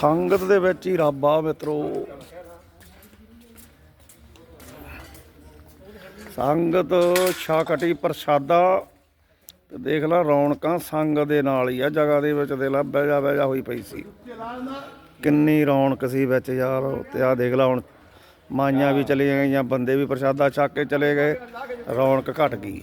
ਸੰਗਤ ਦੇ ਵਿੱਚ ਹੀ ਰੱਬ ਆ ਮਿੱਤਰੋ। ਸੰਗਤ ਛਾਕਟੀ ਪ੍ਰਸ਼ਾਦਾ, ਤੇ ਦੇਖ ਲੈ ਰੌਣਕਾਂ ਸੰਗਤ ਦੇ ਨਾਲ ਹੀ ਆ, ਜਗ੍ਹਾ ਦੇ ਵਿੱਚ ਦੇ ਲਾ ਬਹਿਜਾ ਬਹਿਜਾ ਹੋਈ ਪਈ ਸੀ। ਕਿੰਨੀ ਰੌਣਕ ਸੀ ਵਿੱਚ ਯਾਰ, ਤੇ ਆ ਦੇਖ ਲੈ ਹੁਣ ਮਾਈਆਂ ਵੀ ਚਲੀਆਂ ਗਈਆਂ, ਬੰਦੇ ਵੀ ਪ੍ਰਸ਼ਾਦਾ ਛੱਕ ਕੇ ਚਲੇ ਗਏ, ਰੌਣਕ ਘਟ ਗਈ।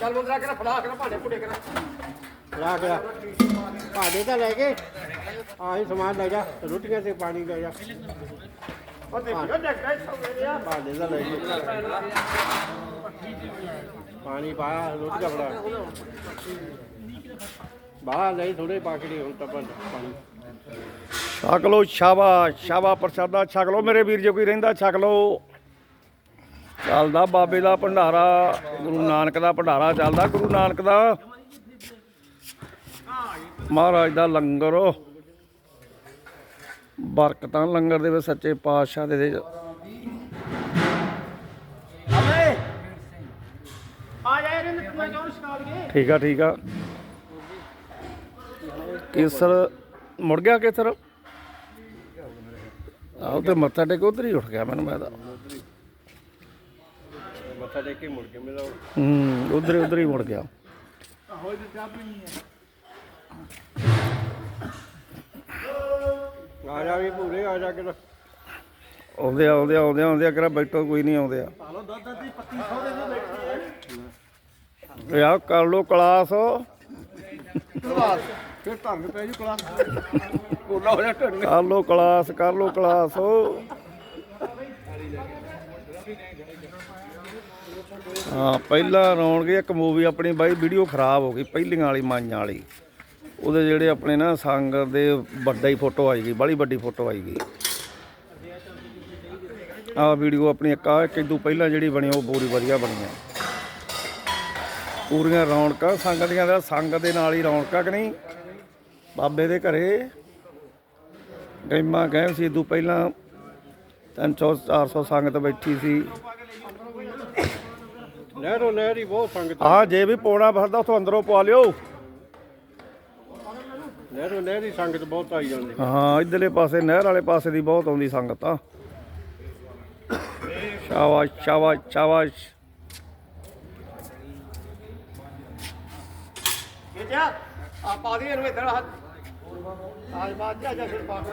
ਚੱਲ ਮੁੰਦਰਾ ਕੇ ਫਲਾ ਕੇ ਭਾਂਡੇ ਭੁੱਡੇ ਕੇ ਲਾ ਕੇ ਭਾੜੇ ਤਾਂ ਲੈ ਕੇ ਆਹੀ ਸਮਾਨ ਲੈ ਜਾ ਰੋਟੀਆਂ ਤੇ ਪਾਣੀ ਲੈ ਜਾ। ਉਹ ਡੱਕਾ ਲੈ ਕੇ। ਪਾਣੀ ਪਾਇਆ ਰੋਟੀਆਂ ਬਣਾ ਬਾਹਰ ਨਹੀਂ ਥੋੜੇ ਪਾਕੜੀ ਹੁਣ ਤਾਂ ਪਾਣੀ। ਛਕ ਲੋ ਸ਼ਾਬਾ ਸ਼ਾਬਾ ਪ੍ਰਸ਼ਾਦਾ ਛਕ ਲੋ ਮੇਰੇ ਵੀਰ ਜੇ ਕੋਈ ਰਹਿੰਦਾ ਛਕ ਲੋ ਚੱਲਦਾ ਬਾਬੇ ਦਾ ਭੰਡਾਰਾ ਗੁਰੂ ਨਾਨਕ ਦਾ ਭੰਡਾਰਾ ਚੱਲਦਾ ਗੁਰੂ ਨਾਨਕ ਦਾ। ਮਹਾਰਾਜ ਦਾ ਲੰਗਰ। ਬਰਕਤਾਂ ਲੰਗਰ ਦੇ ਵਿੱਚ ਸੱਚੇ ਪਾਤਸ਼ਾਹ ਦੇ ਦੇ ਠੀਕ ਆ ਠੀਕ ਆ। ਕੇਸਰ ਮੁੜ ਗਿਆ ਕੇਸਰ? ਆਹ ਤੇ ਮੱਥਾ ਟੇਕ ਉਧਰ ਹੀ ਉੱਠ ਗਿਆ ਮੈਨੂੰ ਮੈਂ ਤਾਂ। ਮੱਥਾ ਟੇਕ ਕੇ ਮੁੜ ਕੇ ਮੇਰਾ ਹੂੰ ਉਧਰ ਉਧਰ ਹੀ ਮੁੜ ਗਿਆ। ਆ ਜਾ ਵੀ ਪੂਰੇ ਆ ਜਾ ਕੇ ਆਉਂਦੇ ਆਉਂਦੇ ਆਉਂਦੇ ਆ ਆਉਂਦੇ ਕਿਹੜਾ ਬੈਠੋ ਕੋਈ ਨਹੀਂ ਆਉਂਦੇ ਆ। ਯਾ ਕਰ ਲੋ ਕਲਾਸ। ਫਿਰ ਧੰਨ ਪੈ ਜੂ ਕਲਾਸ। ਕੋਲਾ ਹੋ ਜਾ ਢੰਗ ਕਰ ਲੋ ਕਲਾਸ ਕਰ ਲੋ ਕਲਾਸ। ਹਾਂ, ਪਹਿਲਾਂ ਰੌਣਕ ਇੱਕ ਮੂਵੀ ਆਪਣੀ ਬਾਈ ਵੀਡੀਓ ਖਰਾਬ ਹੋ ਗਈ, ਪਹਿਲੀਆਂ ਵਾਲੀ, ਮਾਈਆਂ ਵਾਲੀ। ਉਹਦੇ ਜਿਹੜੇ ਆਪਣੇ ਨਾ ਸੰਗ ਦੇ ਵੱਡਾ ਹੀ ਫੋਟੋ ਆਈ ਗਈ ਬੜੀ ਵੱਡੀ ਫੋਟੋ ਆਈ ਗਈ। ਆਹ ਵੀਡੀਓ ਆਪਣੀ ਇੱਕ ਆ ਕਿਦੋਂ ਪਹਿਲਾਂ ਜਿਹੜੀ ਬਣੀ, ਉਹ ਪੂਰੀ ਵਧੀਆ ਬਣੀ ਆ। ਪੂਰੀਆਂ ਰੌਣਕਾਂ, ਸੰਗ ਦੀਆਂ ਦਾ ਸੰਗ ਦੇ ਨਾਲ ਹੀ ਰੌਣਕਾਂ ਕਿ ਨਹੀਂ? ਬਾਬੇ ਦੇ ਘਰੇ। ਗੈਮਾਂ ਗਏ ਸੀ ਇਦੋਂ ਪਹਿਲਾਂ 300 400 ਸੰਗਤ ਬੈਠੀ ਸੀ। ਨਹਿਰੋ ਨਹਿਰੀ ਬਹੁਤ ਸੰਗਤ ਆ ਜੇ ਵੀ ਪੋਣਾ ਫਸਦਾ ਉਥੋਂ ਅੰਦਰੋਂ ਪਵਾ ਲਿਓ। ਨਹਿਰੋ ਨਹਿਰੀ ਸੰਗਤ ਬਹੁਤ ਆਈ ਜਾਂਦੀ। ਹਾਂ ਇਧਰਲੇ ਪਾਸੇ ਨਹਿਰ ਵਾਲੇ ਪਾਸੇ ਦੀ ਬਹੁਤ ਆਉਂਦੀ ਸੰਗਤ ਆ ਸ਼ਾਬਾਸ਼ ਸ਼ਾਬਾਸ਼ ਸ਼ਾਬਾਸ਼। ਇਹ ਜਾ ਆ ਪਾ ਦੀ ਇਹਨੂੰ ਇੱਧਰ ਹੱਥ ਆਜ ਬਾਅਦ ਜਾ ਜਾ ਫਿਰ ਪਾ ਕੇ।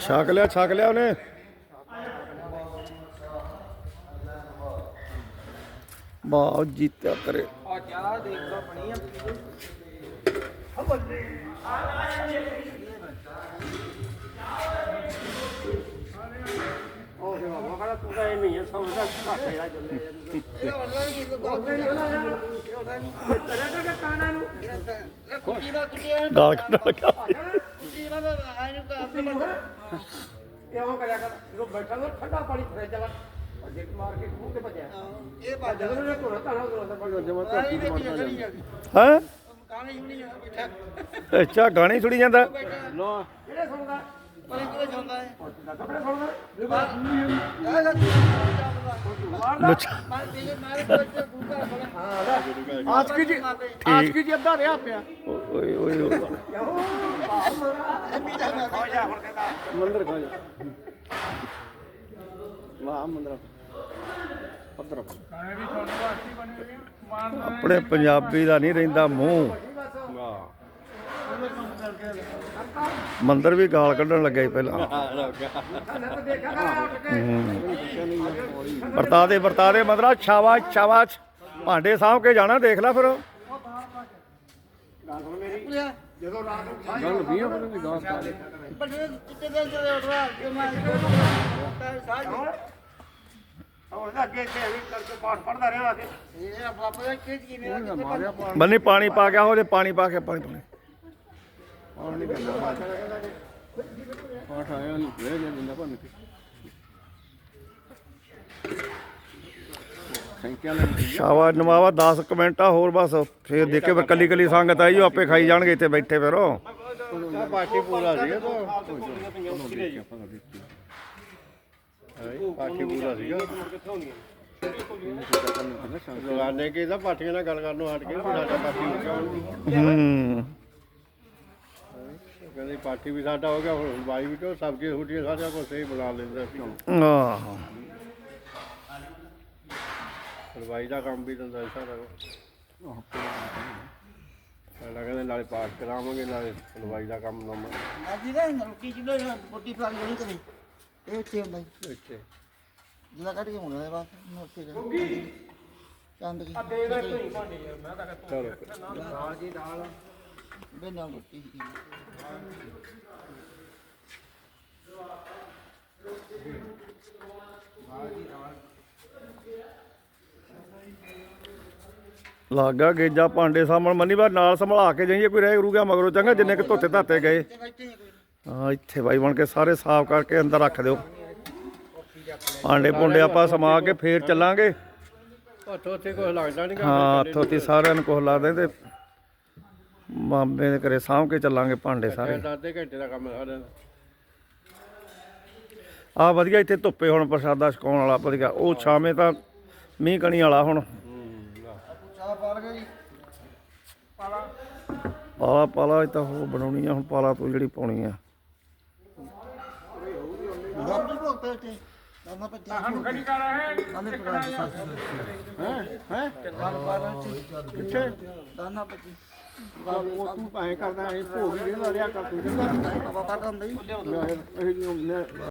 ਛਕ ਲਿਆ ਛਕ ਲਿਆ ਉਹਨੇ। ਵਾਹ ਜੀਤਿਆ ਕਰੇ। ਉਹ ਬਾਬਾ ਕਹਿੰਦਾ ਤੂੰ ਤਾਂ ਇਹ ਨਹੀਂ ਹੈ ਸਮਝਦਾ ਘੱਟ ਹੈ ਜੰਦੇ ਗਾਲ ਕੱਢ ਲੱਗਾ ਕਿਉਂ ਕਰਿਆ ਕਰ, ਜਦੋਂ ਬੈਠਾ ਨਾ ਠੰਡਾ ਪਾਣੀ ਫਰਿੱਜ ਵਾਲਾ। ਉਹ ਜਿੱਕ ਮਾਰ ਕੇ ਖੂਹ ਤੇ ਭੱਜਿਆ ਇਹ ਭੱਜ ਜਦੋਂ ਨੇ ਧੋਣਾ ਤਾਂ ਉਦੋਂ ਅੰਦਰ ਭੱਜ ਜਮਾ ਧਰਤੀ ਤੇ ਮਰ ਜਾਂਦਾ ਹੈ ਹੀ ਅੱਛਾ ਗਾਣੇ ਸੁਣੀ ਜਾਂਦਾ? ਨਾ ਕਿਹੜੇ ਸੁਣਦਾ? ਪਰ ਕਿਹੜੇ ਸੁਣਦਾ ਹੈ ਕੱਪੜੇ ਸੁਣਦਾ? ਲੁੱਚਾ। ਆਸਕੀ ਜੀ? ਆਸਕੀ ਜੀ? ਅੱਧਾ ਰਿਹਾ ਪਿਆ। ਓਏ ਓਏ ਓਏ। ਮੰਦਰ ਖਾ ਜਾ। ਵਾਹ ਮੰਦਰ। ਪੱਧਰ ਆਪਣੇ ਪੰਜਾਬੀ ਦਾ ਨਹੀਂ ਰਹਿੰਦਾ ਮੂੰਹ। ਮੰਦਰ ਵੀ ਗਾਲ ਕੱਢਣ ਲੱਗਾ ਹੀ ਪਹਿਲਾਂ। ਦੇਖਿਆ ਕਰ ਉੱਠ ਵਰਤਾ ਦੇ ਵਰਤਾ ਦੇ ਮਦਰਾ, ਸ਼ਾਬਾਸ਼ ਸ਼ਾਬਾਸ਼। ਭਾਂਡੇ ਸਾਂਭ ਕੇ ਜਾਣਾ, ਦੇਖ ਲੈ ਫਿਰ। ਜਦੋਂ ਰਾਤ ਨੂੰ ਗੱਲ ਵੀ ਆਪਣੇ ਦੀ ਗਾਸ ਖਾ ਲੈ ਉਹ ਅੱਗੇ ਇੱਥੇ ਵੀ ਕਰਕੇ ਪਾਠ ਪੜਦਾ ਰਿਹਾ ਆ ਕੇ ਮਾਰਿਆ ਪਾ ਬੰਨੀ ਪਾਣੀ ਪਾ ਗਿਆ ਉਹਦੇ ਪਾਣੀ ਪਾ ਕੇ ਪਾਣੀ ਪਾਣੀ ਨਹੀਂ ਕਰਨਾ ਪਾਠ ਆਇਆ ਨਹੀਂ ਲੈ ਜਾ ਦਿੰਦਾ ਭੰਨ ਕੇ ਸੰਖਿਆ ਲਈ ਸ਼ਾਬਾਸ਼ ਨਵਾਵਾ 10 ਕਮੈਂਟਾਂ ਹੋਰ ਬਸ ਫੇਰ ਦੇਖੇ ਫਿਰ ਕੱਲੀ ਕੱਲੀ ਸੰਗਤ ਆਈ ਜੋ ਆਪੇ ਖਾਈ ਜਾਣਗੇ ਇੱਥੇ ਬੈਠੇ ਫਿਰ ਉਹ ਪਾਠੀ ਪੂਰਾ ਸੀ ਇਹ ਤਾਂ ਪਾਠੀ ਪੂਰਾ ਸੀਗਾ। ਲਗਾਨੇ ਕੇ ਤਾਂ ਪਾਠੀਆਂ ਨਾਲ ਗੱਲ ਕਰਨ ਨੂੰ ਹਟ ਕੇ ਸਾਡਾ ਪਾਠੀ ਹੋ ਗਿਆ। ਹੂੰ। ਕਹਿੰਦੇ ਪਾਠੀ ਵੀ ਸਾਡਾ ਹੋ ਗਿਆ ਹੁਣ ਬਾਈ ਵੀ ਕਿਉਂ ਸਬਜ਼ੀ ਹੁਟੀਆਂ ਸਾਰਿਆਂ ਕੋਲ ਸਹੀ ਬਣਾ ਲੈਂਦਾ ਸੀ। ਆਹ। ਹਲਵਾਈ ਦਾ ਕੰਮ ਵੀ ਦਿੰਦਾ ਸਾਰਾ। ਸਾਡਾ ਕਹਿੰਦੇ ਨਾਲੇ ਪਾਠ ਕਰਾਵਾਂਗੇ ਨਾਲੇ ਹਲਵਾਈ ਦਾ ਕੰਮ ਨਾ ਅੱਜ ਦਾ ਰੋਟੀ ਚੁੱਲ੍ਹੇ ਰੋਟੀ ਪਾ ਲਈ ਕਦੇ ਇਹ ਉੱਥੇ ਹੁੰਦਾ ਜੀ ਇੱਥੇ ਜਿਹਦਾ ਕੱਢ ਕੇ ਮੁੰਡਾ ਦੇ ਬਾਅਦ ਨੋਟੇ ਦੇ ਚੰਦ ਕੀ ਚਲੋ। ਬੇ ਨਾਲ ਰੋਟੀ ਦੀ ਲੱਗਾ ਗੇਜਾ ਭਾਂਡੇ ਸਾਹਮਣ ਮੰਨੀ ਬਾਰ ਨਾਲ ਸੰਭਲਾ ਕੇ ਜਾਈਏ ਕੋਈ ਰਹਿ ਰੂ ਗਿਆ ਮਗਰੋਂ ਚੰਗਾ ਜਿੰਨੇ ਕਿ ਧੋਤੇ ਧਾਤੇ ਗਏ। ਹੀ ਹਾਂ ਇੱਥੇ ਬਾਈ ਬਣ ਕੇ ਸਾਰੇ ਸਾਫ਼ ਕਰਕੇ ਅੰਦਰ ਰੱਖ ਦਿਓ। ਭਾਂਡੇ ਭੁੰਡੇ ਆਪਾਂ ਸਮਾ ਕੇ ਫੇਰ ਚੱਲਾਂਗੇ। ਉੱਥੇ ਕੋਈ ਲੱਗਦਾ ਨਹੀਂ ਹਾਂ ਹੱਥੋਂ ਤੇ ਸਾਰਿਆਂ ਨੂੰ ਕੁਛ ਲਾ ਦੇ ਤੇ ਮਾਮੇ ਦੇ ਘਰੇ ਸਾਂਭ ਕੇ ਚੱਲਾਂਗੇ ਭਾਂਡੇ ਸਾਰੇ। ਦਾਦੇ ਘੰਟੇ ਦਾ ਕੰਮ ਹੈ ਸਾਡਾ ਆ ਵਧੀਆ ਇੱਥੇ ਧੁੱਪੇ ਹੁਣ ਪ੍ਰਸ਼ਾਦਾ ਛਕਾਉਣ ਵਾਲਾ ਵਧੀਆ ਉਹ ਛਾਵੇਂ ਤਾਂ ਮੀਂਹ ਕਣੀ ਵਾਲਾ ਹੁਣ। ਪਾਲਾ ਪਾਲਾ ਇਹ ਤਾਂ ਉਹ ਬਣਾਉਣੀ ਆ ਹੁਣ ਪਾਲਾ ਤੋਂ ਜਿਹੜੀ ਪਾਉਣੀ ਆ ਡਾਕਟਰ ਕੋਲ ਤੇ ਤੇ ਦਾਨਾ ਪੱਤੀ ਸਾਨੂੰ ਖੜੀ ਕਰ ਹੈ ਹੈ ਕਿੱਥੇ ਦਾਨਾ ਪੱਤੀ ਉਹ ਤੂੰ ਐਂ ਕਰਦਾ ਐਂ ਭੋਗ ਹੀ ਦੇਦਾ ਰਿਆ ਕਰ ਤੂੰ ਬਾਬਾ ਪਾ ਦਿੰਦਾ ਜੀ ਇਹ